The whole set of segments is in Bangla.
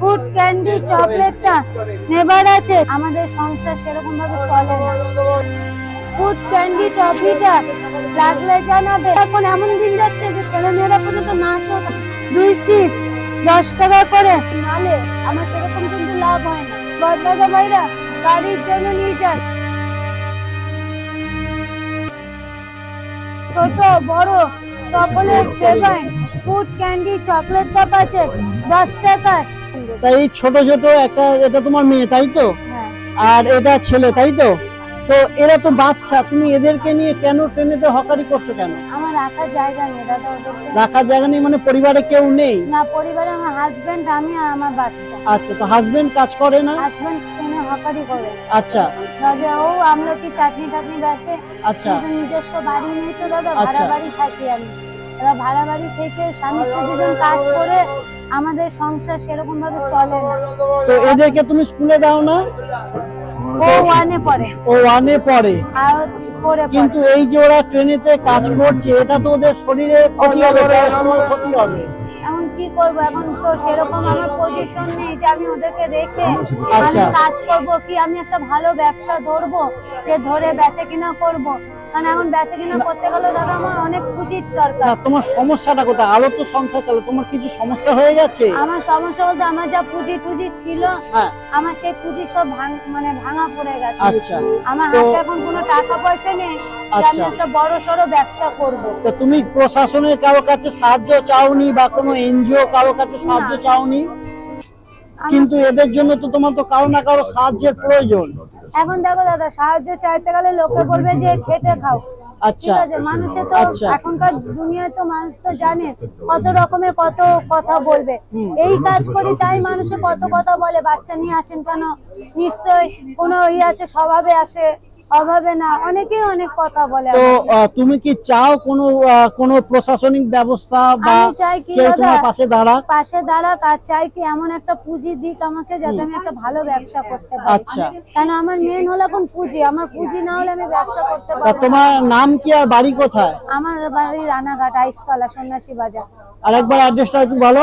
ফুড, ক্যান্ডি, চকলেটটা নেবার আছে। আমাদের সংসার সেরকম ভাবে চলে না। ফুড, ক্যান্ডি টফিটা লাগলে জানাবে। এখন এমন দিন যাচ্ছে যে ছেলে মেয়েরা পর্যন্ত না দুই পিস দশ টাকা করে। নালে আমার সেরকম কিন্তু লাভ হয় না। বদলাদা ভাইরা গাড়ির জন্য নিয়ে যান ছোট, বড় সকলের favourite food, candy, chocolate cup আছে দশ টাকায়। তাই এই ছোট ছোট একটা এটা তোমার মেয়ে তাই তো? হ্যাঁ। আর এটা ছেলে তাই তো? তো এরা তো বাচ্চা তুমি এদেরকে নিয়ে কেন ট্রেনেতে হকারি করছ কেন? আমার রাখার জায়গা নেই দাদা রাখার জায়গা নেই মানে পরিবারে কেউ নেই? না পরিবারে আমার হাজবেন্ড আমি আর আমার বাচ্চা। আচ্ছা তো হাজবেন্ড কাজ করে না? হাজবেন্ড ট্রেনে হকারি করে? আচ্ছা। দাদা ও আমলকি চাটনি টাটনি বেচে? আচ্ছা। কিন্তু নিজস্ব বাড়ি নেই তো দাদা আচ্ছা। ভাড়া বাড়ি থাকি আমি। এবার ভাড়া বাড়ি থেকে স্বামী স্ত্রী দুজন কাজ করে আমাদের সংসার সেরকম ভাবে চলে না। তো এদেরকে তুমি স্কুলে দাও না? ও ওয়ানে পড়ে। ও ওয়ানে পড়ে। আর পরে কিন্তু এই যে ওরা ট্রেনেতে কাজ করছে এটা তো ওদের শরীরে ক্ষতি হবে পড়াশোনার ক্ষতি হবে। এখন কি করব? এখন তো সেরকম আমার পজিশন নেই যে আমি ওদেরকে রেখে আমি আচ্ছা। কাজ করব কি আমি একটা ভালো ব্যবসা ধরবো যে ধরে বেচে কিনা করব। কারণ এখন বেচে কিনা করতে গেলে দাদা আমার অনেক না তোমার সমস্যাটা কোথায়? আরও তো সংসার চলে তোমার কিছু সমস্যা হয়ে গেছে? আমার সমস্যা বলতে আমার যা পুঁজি টুজি ছিল হ্যাঁ। আমার সেই পুঁজি সব ভাঙ মানে ভাঙা পড়ে গেছে। আচ্ছা। আমার হাতে এখন কোনো টাকা পয়সা নেই আমি আচ্ছা। একটা বড় সড়ো ব্যবসা করব। তো তুমি প্রশাসনের কারও কাছে সাহায্য চাওনি বা কোনো এনজিও কারও কাছে সাহায্য চাওনি? কিন্তু এদের জন্য তো তোমার তো কারও না কারও সাহায্যের প্রয়োজন। এখন দেখো দাদা সাহায্য চাইতে গেলে লোকে বলবে যে খেটে খাও। ঠিক আছে মানুষে তো আচ্ছা। এখনকার দুনিয়ায় তো মানুষ তো জানে কত রকমের কত কথা বলবে। এই কাজ করি তাই মানুষে কত কথা বলে বাচ্চা নিয়ে আসেন কেন? নিশ্চয় কোনো ইয়ে আছে স্বভাবে আসে। অভাবে না অনেকেই অনেক কথা বলে তো তুমি কি চাও কোনো কোনো প্রশাসনিক ব্যবস্থা বা চাই কি তোমার পাশে দাঁড়াক? পাশে দাঁড়াক আর চাই কি এমন একটা পুঁজি দিক আমাকে যাতে আমি একটা ভালো ব্যবসা করতে পারি। আচ্ছা। কেন আমার মেন হলো এখন পুঁজি আমার পুঁজি না হলে আমি ব্যবসা করতে পারব তোমার নাম কি আর বাড়ি কোথায়? আমার বাড়ি রানাঘাট আইসতলা সন্ন্যাসী বাজার। আর একবার অ্যাড্রেসটা একটু বলো।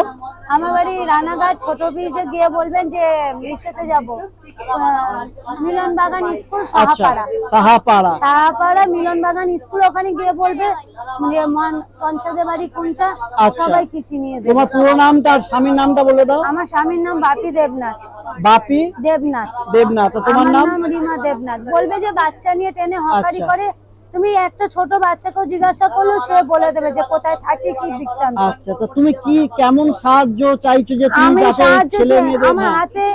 আমার বাড়ি রানাঘাট ছোট ব্রিজে গিয়ে বলবেন যে মিশেতে যাব। মিলন বাগান স্কুল আচ্ছা সাহাপাড়া। সাহাপাড়া। সাহাপাড়া মিলন বাগান স্কুল ওখানে গিয়ে বলবে যে মন বাড়ি কোনটা? আচ্ছা। চিনিয়ে দেবে। তোমার পুরো নামটা আর স্বামীর নামটা বলে দাও। আমার স্বামীর নাম বাপি দেবনাথ। বাপি দেবনাথ। দেবনাথ। তোমার নাম? রিমা দেবনাথ। বলবে যে বাচ্চা নিয়ে ট্রেনে হকারি আচ্ছা। করে তুমি একটা ছোট বাচ্চাকেও জিজ্ঞাসা করলেও সে বলে দেবে যে কোথায় থাকে কি বৃত্তান্ত। আচ্ছা তো তুমি কি কেমন সাহায্য চাইছো যে তুমি যাতে ছেলে মেয়েদের? আমার হাতে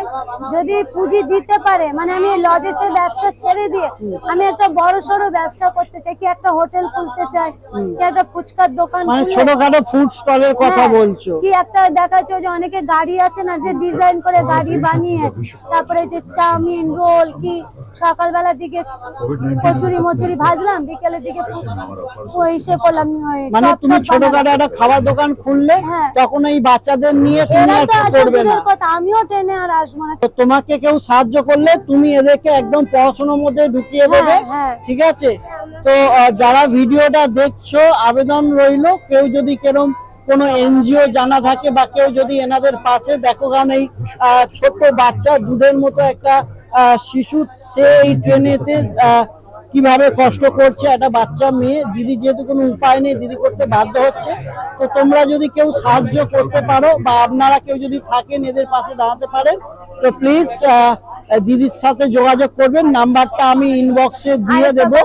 যদি পুঁজি দিতে পারে মানে আমি লজেসের ব্যবসা ছেড়ে দিয়ে আমি একটা বড় সড়ো ব্যবসা করতে চাই কি একটা হোটেল খুলতে চাই কি একটা ফুচকার দোকান মানে ছোটখাটো ফুড স্টলের কথা হ্যাঁ, বলছো। কি একটা দেখাচ্ছে যে অনেকে গাড়ি আছে না যে ডিজাইন করে গাড়ি বানিয়ে তারপরে যে চাউমিন রোল কি সকালবেলার দিকে কচুরি মচুরি ভাজলাম বিকেলের দিকে ওই সে করলাম মানে তুমি ছোটখাটো একটা খাবার দোকান খুললে হ্যাঁ। তখন এই বাচ্চাদের নিয়ে তুমি আর করবে না। কথা আমিও ট্রেনে আর আসব না। তোমাকে কেউ সাহায্য করলে তুমি এদেরকে একদম পড়াশোনার মধ্যে ঢুকিয়ে দেবে হ্যাঁ। হ্যাঁ ঠিক আছে? তো যারা ভিডিওটা দেখছ আবেদন রইল। কেউ যদি কেরম কোনো এনজিও জানা থাকে বা কেউ যদি এনাদের পাশে দেখো কারণ এই আহ, ছোট্ট বাচ্চা দুধের মতো একটা শিশু সে এই ট্রেনেতে কীভাবে কষ্ট করছে একটা বাচ্চা মেয়ে দিদি যেহেতু কোনো উপায় নেই দিদি করতে বাধ্য হচ্ছে তো তোমরা যদি কেউ সাহায্য করতে পারো বা আপনারা কেউ যদি থাকেন এদের পাশে দাঁড়াতে পারেন তো প্লিজ দিদির সাথে যোগাযোগ করবেন নাম্বারটা আমি ইনবক্সে দিয়ে দেবো।